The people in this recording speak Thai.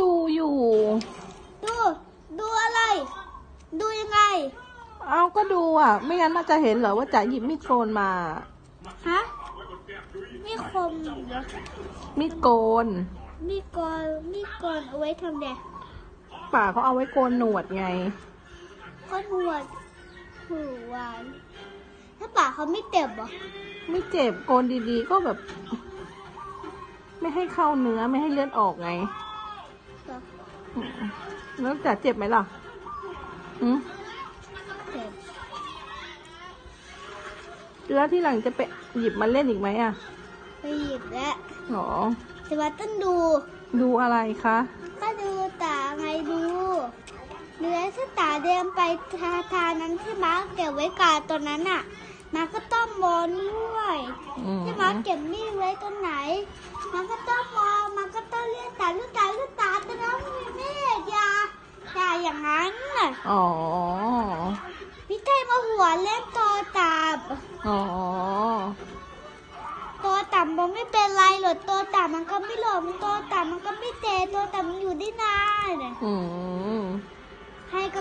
ดูอยู่ ดู ดูอะไร ดูยังไง เอาก็ดูอะ ไม่งั้นน่าจะเห็นเหรอว่าจ๋าหยิบมีดโกนมา ฮะ มีคมเหรอมีดโกน มีกรมีกรเอาไว้ทำไงป่าเขาเอาไว้โกนหนวดไงก็หนวดหูหวานถ้าป่าเขาไม่เจ็บเหรอ ไม่เจ็บโกนดีๆ ก็แบบ ไม่ให้เข้าเนื้อไม่ให้เลือดออกไงเหรออืม แล้วจ๋าเจ็บไหมล่ะอืมเจ็บแล้วที่หลังจะไปหยิบมาเล่นอีกไหมอะไปหยิบแล้วหรอแต่ว่าต้องดู ดูอะไรคะ ก็ดูตาไงดูเนื้อถ้าตาเดินไปทาทานั้นที่มาร์คเก็บไว้กาตอนนั้นอะ มาก็ต้องมองด้วยที่มาร์คเก็บมีดไว้ตรงไหน มันก็ต้องมองมันก็ อ๋อ พี่ไทยมาหัวเล่นตัวตับอ๋อตัวต่ำมันไม่เป็นไรหรอกตัวต่ำมันก็ไม่หลงตัวต่ำมันก็ไม่เตะตัวต่ำมันอยู่ได้นาน อืมให้ก็